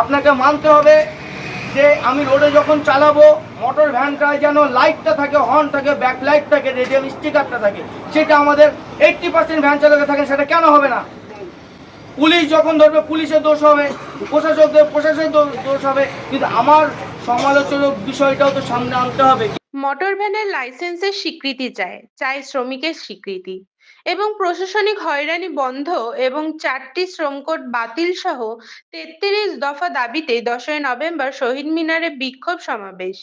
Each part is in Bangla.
আপনাকে মানতে হবে যে আমি রোডে যখন চালাবো মোটর ভ্যানটায় যেন লাইটটা থাকে হর্ন থাকে ব্যাক লাইট থাকে রেডিয়াম স্টিকারটা থাকে, সেটা আমাদের এইট্টি পার্সেন্ট ভ্যান চালকে থাকে সেটা কেন হবে না? পুলিশ যখন ধরবে পুলিশের দোষ হবে, প্রশাসকদের, প্রশাসনের দোষ হবে, কিন্তু আমার সমালোচনার বিষয়টাও তো সামনে আনতে হবে। মোটর ভ্যানের লাইসেন্সের স্বীকৃতি চায় চায় শ্রমিকের স্বীকৃতি। এবং প্রশাসনিক হয়রানি বন্ধ এবং চারটি শ্রম কোড বাতিল সহ তেত্রিশ দফা দাবিতে দশই নভেম্বর শহীদ মিনারে বিক্ষোভ সমাবেশ।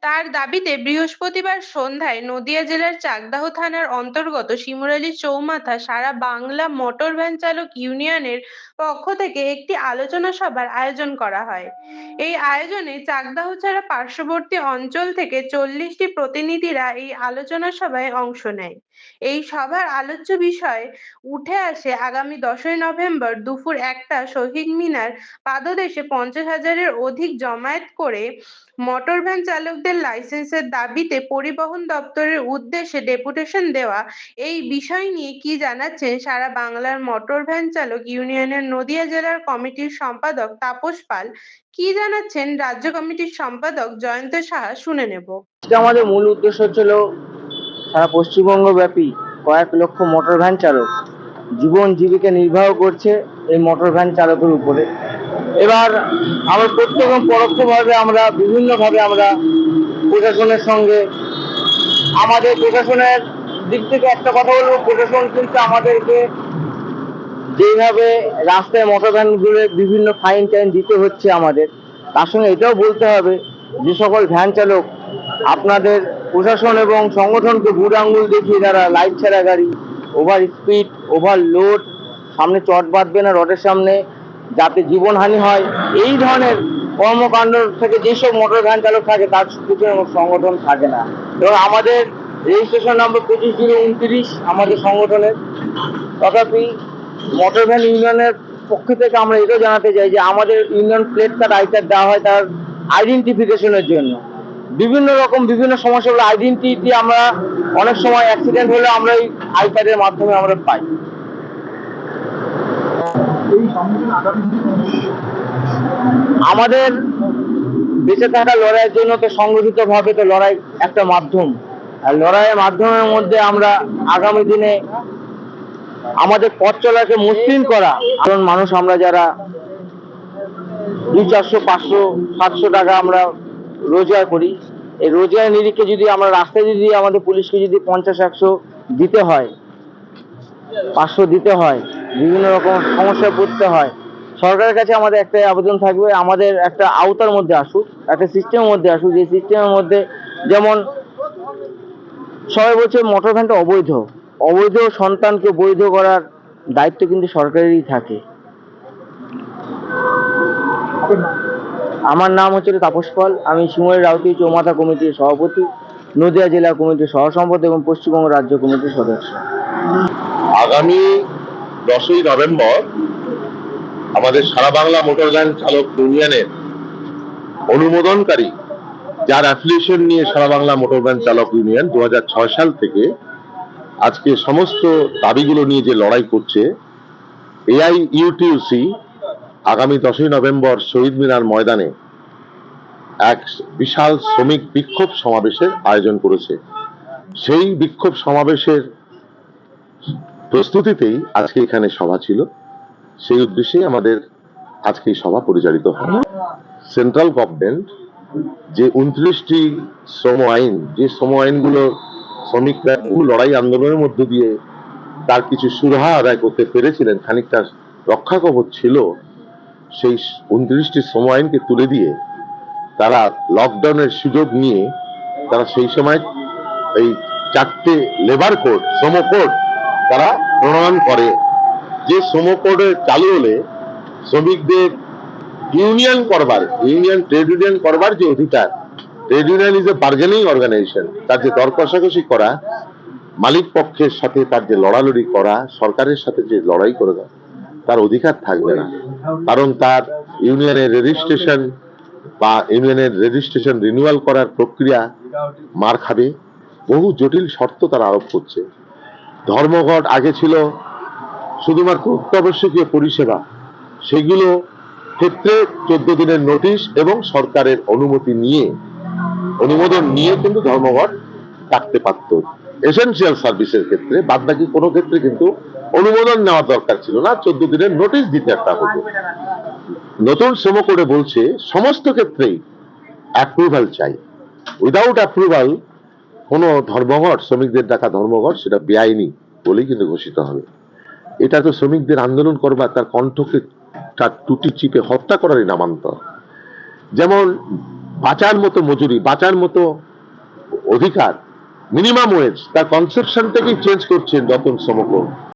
তার দাবিতে বৃহস্পতিবার সন্ধ্যায় নদিয়া জেলার চাকদাহ থানার অন্তর্গত শিমুরালী চৌমাথা সারা বাংলা মোটর ভ্যান চালক ইউনিয়নের পক্ষ থেকে একটি আলোচনা সভার আয়োজন করা হয়। এই আয়োজনে চাকদাহ ছাড়া পার্শ্ববর্তী অঞ্চল থেকে চল্লিশটি প্রতিনিধিরা এই আলোচনা সভায় অংশ নেয়। এই সভার আলোচ্য বিষয় উঠে আসে আগামী দশই নভেম্বর দুপুর একটা শহীদ মিনার পাদদেশে পঞ্চাশ হাজারের অধিক জমায়েত করে মোটর ভ্যান চালকদের লাইসেন্সের দাবিতে পরিবহন দপ্তরের উদ্দেশ্যে ডেপুটেশন দেওয়া। এই বিষয় নিয়ে কি জানাচ্ছেন সারা বাংলার মোটর ভ্যান চালক ইউনিয়নের নদিয়া জেলার কমিটির সম্পাদক তাপস পাল। কি জানাচ্ছেন রাজ্য কমিটির সম্পাদক জয়ন্ত সাহা শুনে নেব। আমাদের মূল উদ্দেশ্য ছিল সারা পশ্চিমবঙ্গ ব্যাপী কয়েক লক্ষ মোটর ভ্যান চালক জীবন জীবিকা নির্বাহ করছে এই মোটর ভ্যান চালকের উপরে। এবার আমরা প্রত্যক্ষ এবং পরোক্ষভাবে আমরা বিভিন্নভাবে আমরা প্রশাসনের সঙ্গে আমাদের প্রশাসনের দিক থেকে একটা কথা বলব, প্রশাসন কিন্তু আমাদেরকে যেভাবে রাস্তায় মোটর ভ্যানগুলো বিভিন্ন ফাইন টাইন দিতে হচ্ছে আমাদের, তার সঙ্গে এটাও বলতে হবে যে সকল ভ্যান চালক আপনাদের প্রশাসন এবং সংগঠনকে বুড় আঙ্গুল দেখিয়ে যারা লাইট ছাড়া গাড়ি ওভার স্পিড ওভার লোড সামনে চট বাঁধবে না রডের সামনে, যাতে জীবনহানি হয়। এই ধরনের কর্মকাণ্ড থেকে যেসব মোটর ভ্যান চালক থাকে, তার পিছনে সংগঠন থাকে না। এবং আমাদের রেজিস্ট্রেশন নম্বর পঁচিশ জিরো উনত্রিশ আমাদের সংগঠনের। তথাপি মোটর ভ্যান ইউনিয়নের পক্ষ থেকে আমরা এটাও জানাতে চাই যে আমাদের union plate card I card দেওয়া হয় তার আইডেন্টিফিকেশনের জন্য। বিভিন্ন রকম বিভিন্ন সমস্যাগুলো আইডেন্টিটি আমরা অনেক সময় অ্যাক্সিডেন্ট হলে আমরা এই আই কার্ডের মাধ্যমে আমরা পাই। আমাদের বেঁচে থাকা লড়াইয়ের জন্য তো সংগঠিত ভাবে তো লড়াই একটা মাধ্যম। আর লড়াইয়ের মাধ্যমের মধ্যে আমরা আগামী দিনে আমাদের পথ চলাকে মসৃণ করা। কারণ মানুষ আমরা যারা দুই চারশো পাঁচশো সাতশো টাকা আমরা রোজগার করি। এই রোজগার নিরিখে যদি আমরা রাস্তায় যদি আমাদের পুলিশকে যদি পঞ্চাশ, একশো দিতে হয়, পাঁচশো দিতে হয়, বিভিন্ন রকম সমস্যায় পড়তে হয়, সরকারের কাছে আমাদের একটাই আবেদন থাকবে, আমাদের একটা আওতার মধ্যে আসুক, একটা সিস্টেমের মধ্যে আসুক, যে সিস্টেমের মধ্যে যেমন সবাই বলছে মোটর ভ্যানটা অবৈধ। অবৈধ সন্তানকে বৈধ করার দায়িত্ব কিন্তু সরকারেরই থাকে। আমার নাম হচ্ছে তাপস পাল। আমি শিমুরের রাউতি চৌমাথা কমিটির সভাপতি, নদিয়া জেলা কমিটির সহ সম্পাদক এবং পশ্চিমবঙ্গ রাজ্য কমিটির সদস্য। আগামী দশই নভেম্বর আমাদের সারা বাংলা মোটর ভ্যান চালক ইউনিয়নের অনুমোদনকারী, যার অ্যাফিলিয়েশন নিয়ে সারা বাংলা মোটর ভ্যান চালক ইউনিয়ন দু হাজার ছয় সাল থেকে আজকে সমস্ত দাবিগুলো নিয়ে যে লড়াই করছে এআই ইউটিউসি আগামী দশই নভেম্বর শহীদ মিনার ময়দানে এক বিশাল শ্রমিক বিক্ষোভ সমাবেশের আয়োজন করেছে। সেই বিক্ষোভ সমাবেশের প্রস্তুতিতেই আজকে এখানে সভা ছিল। সেই উদ্দেশ্যে আমাদের আজকে এই সভা পরিচালিত হয়। সেন্ট্রাল গভর্নমেন্ট যে উনত্রিশটি শ্রম আইন, যে শ্রম আইনগুলো শ্রমিকরা বহু লড়াই আন্দোলনের মধ্য দিয়ে তার কিছু সুরাহা আদায় করতে পেরেছিলেন, খানিকটা রক্ষা কবচ ছিল সেই উনত্রিশটি শ্রম আইনকে তুলে দিয়ে তারা লকডাউনের সুযোগ নিয়ে তারা সেই সময় এই চারটে লেবার কোড শ্রম কোড তারা প্রণয়ন করে। যে শ্রম কোডে চালু হলে শ্রমিকদের ইউনিয়ন করবার ইউনিয়ন ট্রেড ইউনিয়ন করবার যে অধিকার trade union is a bargaining organisation তার যে দর কষাকষি করা, মালিক পক্ষের সাথে তার যে লড়ালড়ি করা, সরকারের সাথে যে লড়াই করে তার অধিকার থাকবে না। কারণ তার ইউনিয়নের রেজিস্ট্রেশন বা ইউনিয়নের রেজিস্ট্রেশন রিনিউয়াল করার প্রক্রিয়া মার খাবে। বহু জটিল শর্ত তারা আরোপ করছে। ধর্মঘট আগে ছিল, শুধুমাত্র অত্যাবশ্যকীয় পরিষেবা। সেগুলো ক্ষেত্রে চোদ্দ দিনের নোটিশ এবং সরকারের অনুমতি নিয়ে, অনুমোদন নিয়ে কিন্তু ধর্মঘট ডাকতে পারত। এসেনশিয়াল সার্ভিসের ক্ষেত্রে বাদ বাকি কোনো ক্ষেত্রে কিন্তু অনুমোদন নেওয়ার দরকার ছিল না। চোদ্দ দিনের নোটিশ দিতে একটা হতো। নতুন শ্রম করে বলছে, সমস্ত ক্ষেত্রেই অ্যাপ্রুভাল চাই। উইদাউট অ্যাপ্রুভাল কোনো ধর্মঘট, শ্রমিকদের ডাকা ধর্মঘট, সেটা বেআইনি বলেই কিন্তু ঘোষিত হবে। এটা তো শ্রমিকদের আন্দোলন করবার, তার কণ্ঠকে তার টুটি চিপে হত্যা করারই নামান্তর। যেমন বাঁচার মতো মজুরি, বাঁচার মতো অধিকার মিনিমাম ওয়েজ তার কনসেপশনটাকেই চেঞ্জ করছেন রতন সমকর